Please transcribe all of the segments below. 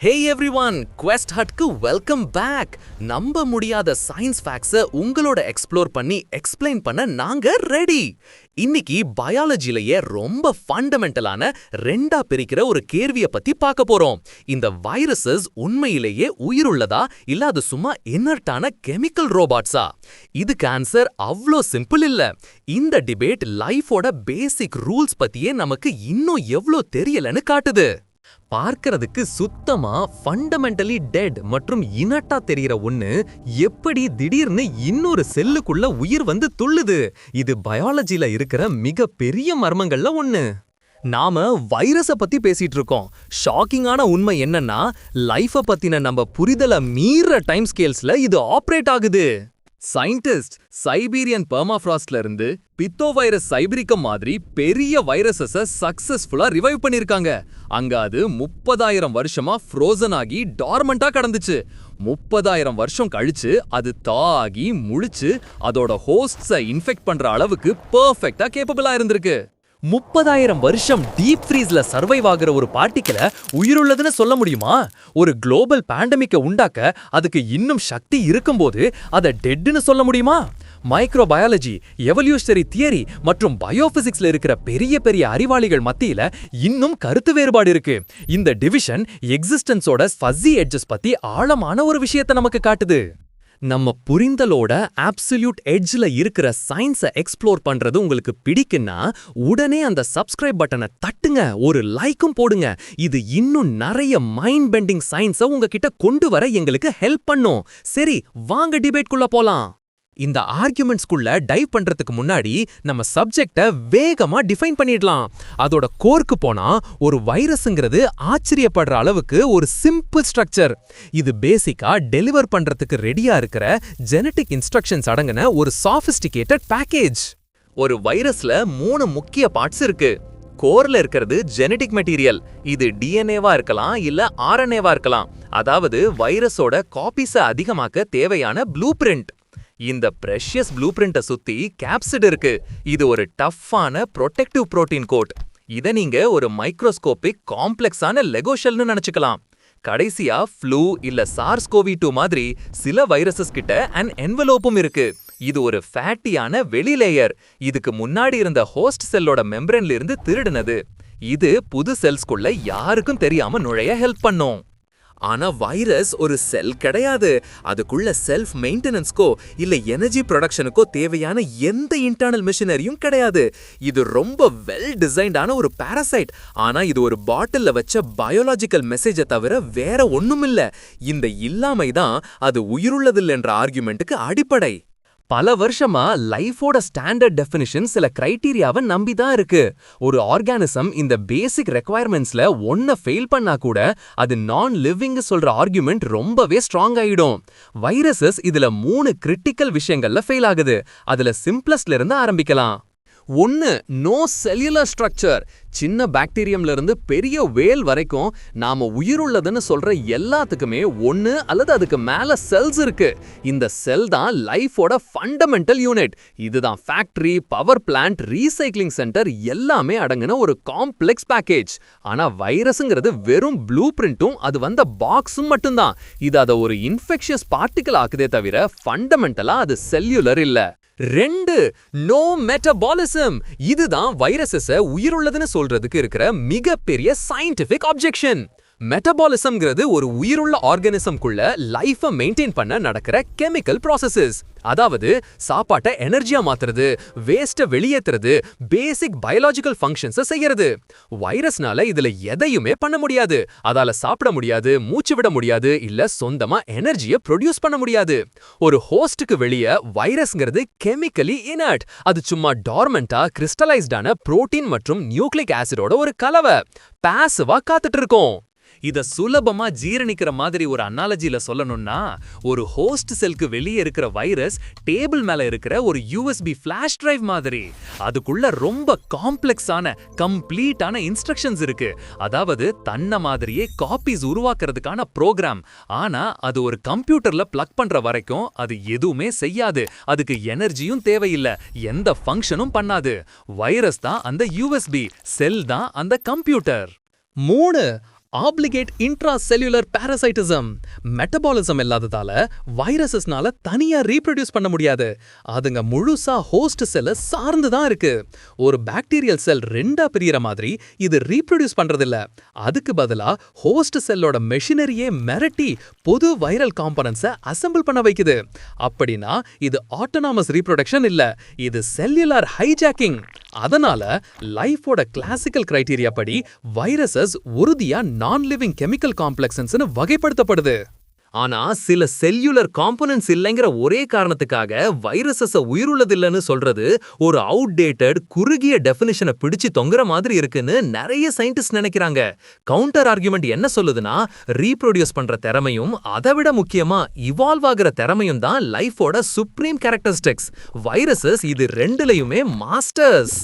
ஹே every one quest ஹட்க்கு welcome back நம்ப முடியாத சயின்ஸ் ஃபேக்ட்ஸை உங்களோட எக்ஸ்ப்ளோர் பண்ணி எக்ஸ்பிளைன் பண்ண நாங்க ரெடி இன்னைக்கு பயாலஜிலேயே ரொம்ப ஃபண்டமெண்டலான ரெண்டா பிரிக்கிற ஒரு கேள்வியை பத்தி பார்க்க போறோம். இந்த வைரஸஸ் உண்மையிலேயே உயிருள்ளதா இல்ல அது சும்மா இன்னர்ட்டான கெமிக்கல் ரோபாட்ஸா இதுக்கு ஆன்சர் அவ்வளோ சிம்பிள் இல்ல. இந்த டிபேட் லைஃபோட பேசிக் ரூல்ஸ் பத்தியே நமக்கு இன்னும் எவ்வளோ தெரியலன்னு காட்டுது. பார்க்கறதுக்கு சுத்தமா ஃபண்டமெண்டலி டெட் மற்றும் இனட்டா தெரியற ஒண்ணு எப்படி திடீர்னு இன்னொரு செல்லுக்குள்ள உயிர் வந்து துள்ளுது? இது பயாலஜில இருக்கிற மிக பெரிய மர்மங்கள்ல ஒண்ணு. நாம வைரஸ பத்தி பேசிட்டு இருக்கோம். ஷாக்கிங்கான உண்மை என்னன்னா லைஃப பத்தின நம்ம புரிதலை மீற டைம் ஸ்கேல்ஸ்ல இது ஆப்ரேட் ஆகுது. சயின்டிஸ்ட் சைபீரியன் பெர்மாஃப்ராஸ்ட்ல இருந்து பித்தோ வைரஸ் சைபரிக்கம் மாதிரி பெரிய வைரஸஸ சக்சஸ்ஃபுல்லா ரிவைவ் பண்ணிருக்காங்க. அங்க அது முப்பதாயிரம் வருஷமா ஃப்ரோசன் ஆகி டார்மண்டா கடந்துச்சு. முப்பதாயிரம் வருஷம் கழிச்சு அது தாகி முழிச்சு அதோட ஹோஸ்ட்ஸை இன்ஃபெக்ட் பண்ற அளவுக்கு பெர்ஃபெக்ட்டா கேப்பபிளா இருந்திருக்கு. முப்பதாயிரம் வருஷம் டீப் ஃப்ரீஸ்ல சர்வைவ் ஆகிற ஒரு பார்ட்டிக்கல உயிருள்ளதுன்னு சொல்ல முடியுமா? ஒரு குளோபல் பேண்டமிக்க உண்டாக்க அதுக்கு இன்னும் சக்தி இருக்கும்போது அதை டெட்னு சொல்ல முடியுமா? மைக்ரோபயாலஜி எவல்யூஷனரி தியரி மற்றும் பயோபிசிக்ஸ்ல இருக்கிற பெரிய பெரிய அறிவாளிகள் மத்தியில இன்னும் கருத்து வேறுபாடு இருக்கு. இந்த டிவிஷன் எக்ஸிஸ்டன்ஸோட ஃபஸி எட்ஜஸ் பத்தி ஆழமான ஒரு விஷயத்தை நமக்கு காட்டுது. நம்ம புரிந்தலோட ஆப்சல்யூட் எட்ஜ்ல இருக்கிற சயின்ஸை எக்ஸ்ப்ளோர் பண்றது உங்களுக்கு பிடிக்குன்னா உடனே அந்த சப்ஸ்கிரைப் பட்டனை தட்டுங்க ஒரு லைக்கும் போடுங்க. இது இன்னும் நிறைய மைண்ட் பெண்டிங் சயின்ஸை உங்ககிட்ட கொண்டு வர எங்களுக்கு ஹெல்ப் பண்ணும். சரி வாங்க டிபேட்குள்ள போலாம். இந்த ஆர்குமெண்ட்ஸ்குள்ள டைவ் பண்றதுக்கு முன்னாடி நம்ம சப்ஜெக்ட வேகமா டிஃபைன் பண்ணிடலாம். அதோட கோர்க்கு போனா ஒரு வைரஸ்ங்கிறது ஆச்சரியப்படுற அளவுக்கு ஒரு சிம்பிள் ஸ்ட்ரக்சர் இது பேசிக்கா டெலிவர் பண்றதுக்கு ரெடியா இருக்கிற ஜெனடிக் இன்ஸ்ட்ரக்ஷன்ஸ் அடங்கின ஒரு சாஃபிஸ்டிகேட்டட் பேக்கேஜ் ஒரு வைரஸ்ல மூணு முக்கிய பார்ட்ஸ் இருக்கு. கோர்ல இருக்கிறது ஜெனடிக் மெட்டீரியல் இது டிஎன்ஏவா இருக்கலாம் இல்ல ஆர்என்ஏவா இருக்கலாம். அதாவது வைரஸோட காப்பீஸை அதிகமாக்க தேவையான ப்ளூ பிரிண்ட் இந்த ப்ரெஷியஸ் ப்ளூ பிரிண்ட்டை சுத்தி கேப்சிட் இருக்கு. இது ஒரு டஃப்பான ப்ரொடெக்டிவ் புரோட்டீன் கோட் இதை நீங்க ஒரு மைக்ரோஸ்கோபிக் காம்ப்ளெக்ஸான லெகோஷெல்னு நினைச்சுக்கலாம். கடைசியா ஃப்ளூ இல்ல சார்ஸ் கோவி டூ மாதிரி சில வைரஸஸ் கிட்ட அன் என்வலோப்பும் இருக்கு. இது ஒரு ஃபேட்டியான வெளி லேயர் இதுக்கு முன்னாடி இருந்த ஹோஸ்ட் செல்லோட மெம்பரன்ல இருந்து திருடுனது. இது புது செல்ஸ்குள்ள யாருக்கும் தெரியாம நுழைய ஹெல்ப் பண்ணும். ஆனா வைரஸ் ஒரு செல் கிடையாது. அதுக்குள்ள செல்ஃப் மெயின்டெனன்ஸ்க்கோ இல்ல எனர்ஜி ப்ரொடக்ஷனுக்கோ தேவையான எந்த இன்டர்னல் மிஷினரியும் கிடையாது. இது ரொம்ப வெல் டிசைன்டான ஒரு பாரசைட் ஆனா இது ஒரு பாட்டில்ல வச்ச பயோலாஜிக்கல் மெசேஜை தவிர வேற ஒண்ணுமில்ல. இந்த இல்லாமை தான் அது உயிருள்ளதில்லை என்ற ஆர்குமெண்ட்டுக்கு அடிப்படை. பல வருஷமா லைஃபோட ஸ்டாண்டர்ட் டெஃபினிஷன் சில கிரைட்டீரியாவை நம்பி தான் இருக்கு. ஒரு ஆர்கானிசம் இந்த பேசிக் ரெக்குவயர்மெண்ட்ஸ்ல ஒன்ன ஃபெயில் பண்ணா கூட அது நான் லிவிங் சொல்ற ஆர்குமெண்ட் ரொம்பவே ஸ்ட்ராங் ஆயிடும். வைரஸஸ் இதுல மூணு கிரிட்டிக்கல் விஷயங்கள்ல ஃபெயில் ஆகுது. அதுல சிம்பிளஸ்ட்ல இருந்து ஆரம்பிக்கலாம். ஒன்னு நோ செல்லுலர் ஸ்ட்ரக்சர் சின்ன பாக்டீரியம்ல இருந்து பெரிய வேல் வரைக்கும் நாம உயிருள்ளதுன்னு சொல்ற எல்லாத்துக்குமே ஒன்னு அல்லது அதுக்கு மேல செல்ஸ் இருக்கு. இந்த செல் தான் லைஃபோட ஃபண்டமெண்டல் யூனிட் இதுதான் factory power plant recycling centre எல்லாமே அடங்கின ஒரு காம்ப்ளெக்ஸ் பேக்கேஜ் ஆனா வைரஸுங்கிறது வெறும் ப்ளூ பிரிண்ட்டும் அது வந்த பாக்ஸும் மட்டும்தான். இது அதை ஒரு இன்ஃபெக்ஷியஸ் பார்ட்டிக்கல் ஆக்குதே தவிர ஃபண்டமெண்டலா அது செல்லுலர் இல்ல. ரெண்டு நோ மெட்டபாலிசம் இதுதான் வைரஸஸ உயிருள்ளதுன்னு சொல்றதுக்கு இருக்கிற மிகப்பெரிய சயின்டிபிக் ஆப்ஜெக்ஷன் மெட்டபாலிசம்ங்கிறது ஒரு உயிருள்ள ஆர்கானிசம்குள்ள லைஃபை மெயின்டைன் பண்ண நடக்கிற கெமிக்கல் ப்ராசஸஸ் அதாவது சாப்பாட்டை எனர்ஜியா மாத்துறது வேஸ்ட்டை வெளியேத்துறது பேசிக் பயாலஜிக்கல் ஃபங்க்ஷன்ஸை செய்யறது. வைரஸ்னால இதுல எதையுமே பண்ண முடியாது. அதால சாப்பிட முடியாது மூச்சு விட முடியாது இல்ல சொந்தமா எனர்ஜியை ப்ரொடியூஸ் பண்ண முடியாது. ஒரு ஹோஸ்டுக்கு வெளியே வைரஸ்ங்கிறது கெமிக்கலி இனர்ட் அது சும்மா டார்மெண்டா கிறிஸ்டலைஸ்டான புரோட்டீன் மற்றும் நியூக்ளிக் ஆசிடோட ஒரு கலவை. பாசிவா காத்துட்டு இருக்கோம். இத சுலபமா ஜீரணிக்கிற மாதிரி ஒரு அனாலஜில சொல்லணும்னா ஒரு ஹோஸ்ட் செல்க்கு வெளியே இருக்கிற வைரஸ் டேபிள் மேல இருக்கிற ஒரு யூஎஸ்பி ஃபிளாஷ் டிரைவ் மாதிரி. அதுக்குள்ள ரொம்ப காம்ப்ளெக்ஸான கம்ப்ளீட்டான இன்ஸ்ட்ரக்ஷன்ஸ் இருக்கு. அதாவது தன்ன மாதிரியே காப்பீஸ் உருவாக்குறதுக்கான ப்ரோக்ராம் ஆனா அது ஒரு கம்ப்யூட்டர்ல பிளக் பண்ற வரைக்கும் அது எதுவுமே செய்யாது. அதுக்கு எனர்ஜியும் தேவையில்லை. எந்த ஃபங்க்ஷனும் பண்ணாது. வைரஸ் தான் அந்த யூஎஸ்பி செல் தான் அந்த கம்ப்யூட்டர் மூணு obligate intracellular parasitism metabolism இல்லாததால வைரஸஸ்னால தனியா ரீப்ரொடியூஸ் பண்ண முடியாது. அதுங்க முழுசா ஹோஸ்ட் செல்லை சார்ந்து தான் இருக்கு. ஒரு பாக்டீரியல் செல் ரெண்டா பிரியற மாதிரி இது ரீப்ரொடியூஸ் பண்றதில்ல. அதுக்கு பதிலா ஹோஸ்ட் செல்லோட மெஷினரியே மிரட்டி பொது வைரல் காம்பனன்ஸை அசம்பிள் பண்ண வைக்குது. அப்படின்னா இது ஆட்டோனாமஸ் ரீப்ரொடக்ஷன் இல்ல. இது செல்லுலார் ஹைஜாக்கிங் அதனால லைஃபோட கிளாசிக்கல் கிரைட்டீரியா படி வைரஸஸ் உறுதியா நான் லிவிங் கெமிக்கல் காம்ப்ளெக்சன்ஸ்னு வகைப்படுத்தப்படுது. ஆனா சில செல்லுலர் காம்பனன்ட்ஸ் இல்லைங்கிற ஒரே காரணத்துக்காக வைரஸஸ உயிருள்ளதில்லைன்னு சொல்றது ஒரு அவுடேட்டட் குறுகிய டெஃபினிஷனை பிடிச்சு தொங்குற மாதிரி இருக்குன்னு நிறைய சயின்டிஸ்ட் நினைக்கிறாங்க. கவுண்டர் ஆர்குமெண்ட் என்ன சொல்லுதுன்னா ரீப்ரொடியூஸ் பண்ற திறமையும் அதை விட முக்கியமா இவால்வ் ஆகுற திறமையும் தான் லைஃபோட சுப்ரீம் கேரக்டரிஸ்டிக்ஸ். வைரஸஸ் இது ரெண்டுலயுமே மாஸ்டர்ஸ்.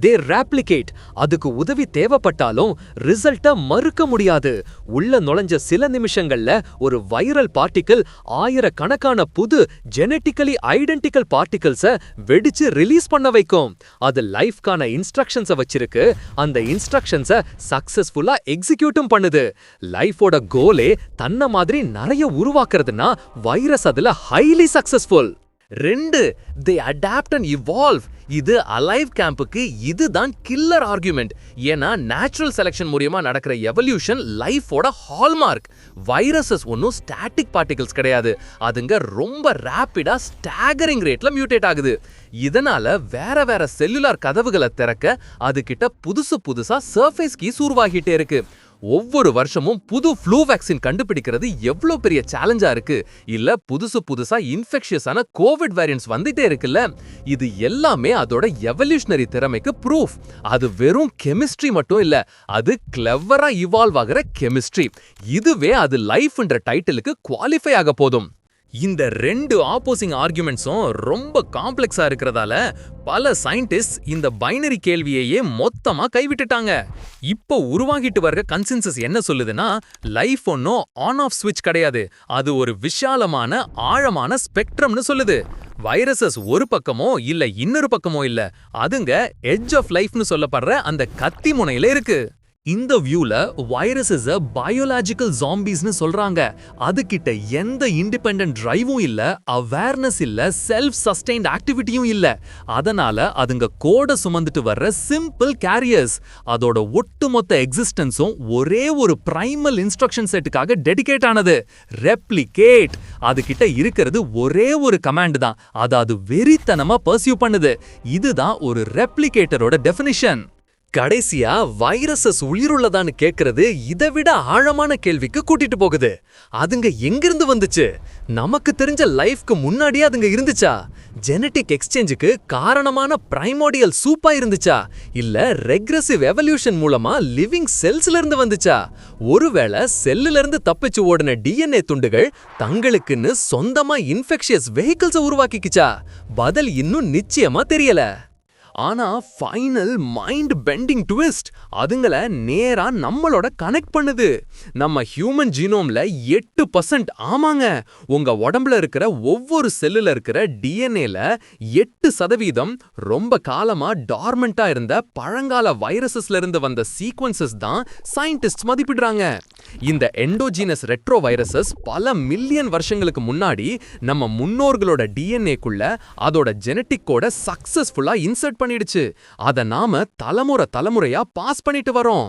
தே ரேப்ளிகேட் அதுக்கு உதவி தேவைப்பட்டாலும் ரிசல்ட்ட மறுக்க முடியாது. உள்ள நுழைஞ்ச சில நிமிஷங்கள்ல ஒரு வைரல் பார்ட்டிக்கிள் ஆயிரக்கணக்கான புது ஜெனட்டிக்கலி ஐடென்டிக்கல் பார்ட்டிகிள்ஸ வெடிச்சு ரிலீஸ் பண்ண வைக்கும். அது லைஃப்கான இன்ஸ்ட்ரக்ஷன்ஸை வச்சிருக்கு. அந்த இன்ஸ்ட்ரக்ஷன்ஸை சக்சஸ்ஃபுல்லா எக்ஸிக்யூட்டும் பண்ணுது. லைஃபோட கோலே தன்ன மாதிரி நிறைய உருவாக்குறதுன்னா வைரஸ் அதுல ஹைலி சக்சஸ்ஃபுல் ரெண்டு தே அடாப்ட் அண்ட் இவால்வ் இது அலைவ் கேம்புக்கு இதுதான் கில்லர் ஆர்குமெண்ட் ஏன்னா நேச்சுரல் செலெக்ஷன் மூலியமா நடக்கிற எவல்யூஷன் லைஃபோட ஹால்மார்க் வைரஸஸ் ஒன்றும் ஸ்டாட்டிக் பார்ட்டிகல்ஸ் கிடையாது. அதுங்க ரொம்ப ரேப்பிடா ஸ்டாகரிங் ரேட்ல மியூட்டேட் ஆகுது. இதனால வேற வேற செல்லுலார் கதவுகளை திறக்க அதுகிட்ட புதுசு புதுசா சர்ஃபேஸ் கீஸ் உருவாகிட்டே இருக்கு. ஒவ்வொரு வருஷமும் புது ஃப்ளூ வேக்சின் கண்டுபிடிக்கிறது எவ்வளோ பெரிய சேலஞ்சா இருக்கு? இல்ல புதுசு புதுசா இன்ஃபெக்ஷியஸான கோவிட் வேரியன்ஸ் வந்துட்டே இருக்குல்ல? இது எல்லாமே அதோட எவல்யூஷனரி திறமைக்கு ப்ரூஃப் அது வெறும் கெமிஸ்ட்ரி மட்டும் இல்ல அது கிளவரா இவால்வ் ஆகிற கெமிஸ்ட்ரி இதுவே அது லைஃப்ன்ற டைட்டிலுக்கு குவாலிஃபை ஆக போதும். இந்த ரெண்டு ஆப்போசிங் ஆர்குமெண்ட்ஸும் ரொம்ப காம்ப்ளெக்ஸா இருக்கிறதால பல சயின்டிஸ்ட் இந்த பைனரி கேள்வியையே மொத்தமா கைவிட்டுட்டாங்க. இப்போ உருவாகிட்டு வர்ற கன்சென்சஸ் என்ன சொல்லுதுன்னா லைஃப் ஒன்னும் ஆன் ஆஃப் சுவிட்ச் கிடையாது. அது ஒரு விஷாலமான ஆழமான ஸ்பெக்ட்ரம்னு சொல்லுது. வைரஸஸ் ஒரு பக்கமோ இல்ல இன்னொரு பக்கமோ இல்ல. அதுங்க எட்ஜ் ஆஃப் லைஃப்னு சொல்லப்படுற அந்த கத்தி முனையில இருக்கு. இந்த வியூல வைரஸ் பயோலாஜிக்கல் ஜாம்பிஸ்னு சொல்றாங்க. அதுகிட்ட எந்த இண்டிபெண்டன்ட் டிரைவும் இல்ல அவேர்னஸ் இல்ல செல்ஃப் சஸ்டைன்ட் ஆக்டிவிட்டியும் இல்ல. அதனால அதுங்க கோட சுமந்துட்டு வர்ற சிம்பிள் கேரியர்ஸ் அதோட ஒட்டுமொத்த எக்ஸிஸ்டன்ஸும் ஒரே ஒரு பிரைமல் இன்ஸ்ட்ரக்ஷன் செட்டுக்காக டெடிகேட் ஆனது. ரெப்ளிகேட் அதுகிட்ட இருக்கிறது ஒரே ஒரு கமாண்ட் தான். அதை அது வெறித்தனமா பர்சியூ பண்ணுது. இதுதான் ஒரு ரெப்ளிகேட்டரோட டெஃபினிஷன் கடைசியா வைரஸஸ் உயிருள்ளதான்னு கேக்குறது இதை விட ஆழமான கேள்விக்கு கூட்டிட்டு போகுது. அதுங்க எங்கிருந்து வந்துச்சு? நமக்கு தெரிஞ்ச லைஃப்க்கு முன்னாடியே அதுங்க இருந்துச்சா? ஜெனட்டிக் எக்ஸ்சேஞ்சுக்கு காரணமான பிரைமோடியல் சூப்பா இருந்துச்சா? இல்ல ரெக்ரெசிவ் எவல்யூஷன் மூலமா லிவிங் செல்ஸ்ல இருந்து வந்துச்சா? ஒருவேளை செல்லுல இருந்து தப்பிச்சு ஓடின டிஎன்ஏ துண்டுகள் தங்களுக்குன்னு சொந்தமா இன்ஃபெக்ஷியஸ் வெஹிக்கிள்ஸை உருவாக்கிக்கிச்சா? பதில் இன்னும் நிச்சயமா தெரியல. ஆனா ஃபைனல் மைண்ட் பெண்டிங் ட்விஸ்ட் அதுங்கள நேரா நம்மளோட கனெக்ட் பண்ணுது. நம்ம ஹியூமன் ஜீனோம்ல எட்டு பர்சன்ட் ஆமாங்க. உங்க உடம்புல இருக்கிற ஒவ்வொரு செல்லுல இருக்கிற டிஎன்ஏல எட்டு சதவீதம் ரொம்ப காலமா டார்மெண்டா இருந்த பழங்கால வைரஸஸ்ல இருந்து வந்த சீக்வன்சஸ் தான் சயின்டிஸ்ட் மதிப்பிடுறாங்க. இந்த எண்டோஜீனஸ் ரெட்ரோ வைரஸஸ் பல மில்லியன் வருஷங்களுக்கு முன்னாடி நம்ம முன்னோர்களோட டிஎன்ஏக்குள்ள அதோட ஜெனட்டிக் கோட சக்சஸ்ஃபுல்லா இன்சர்ட் பண்ணிடுச்சு. அத நாம தலைமுறை தலைமுறையா பாஸ் பண்ணிட்டு வரோம்.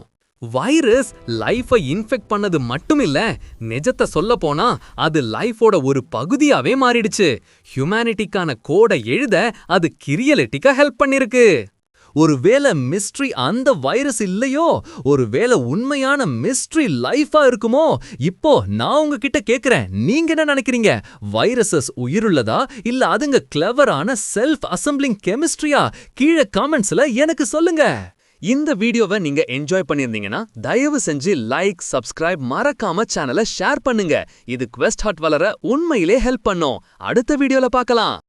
வைரஸ் லைஃபை இன்ஃபெக்ட் பண்ணது மட்டும் இல்ல நிஜத்தை சொல்ல போனா அது லைஃபோட ஒரு பகுதியாவே மாறிடுச்சு. ஹியூமனிட்டிக்கான கோடை எழுத அது கிரியலிட்டிக்கா ஹெல்ப் பண்ணிருக்கு. ஒருவேளை மிஸ்ட்ரி அந்த வைரஸ் இல்லையோ? ஒருவேளை உண்மையான மிஸ்ட்ரி லைஃபா இருக்குமோ? இப்போ நான் உங்ககிட்ட கேக்குறேன். நீங்க என்ன நினைக்கிறீங்க? வைரஸஸ் உயிருள்ளதா? இல்ல அதுங்க கிளவரான செல்ஃப் அசம்பிளிங் கெமிஸ்ட்ரியா கீழே காமெண்ட்ஸ்ல எனக்கு சொல்லுங்க. இந்த வீடியோவை நீங்க என்ஜாய் பண்ணியிருந்தீங்கன்னா தயவு செஞ்சு லைக் சப்ஸ்கிரைப் மறக்காம சேனலை ஷேர் பண்ணுங்க. இது குவெஸ்ட் ஹாட் வளர உண்மையிலே ஹெல்ப் பண்ணும். அடுத்த வீடியோல பார்க்கலாம்.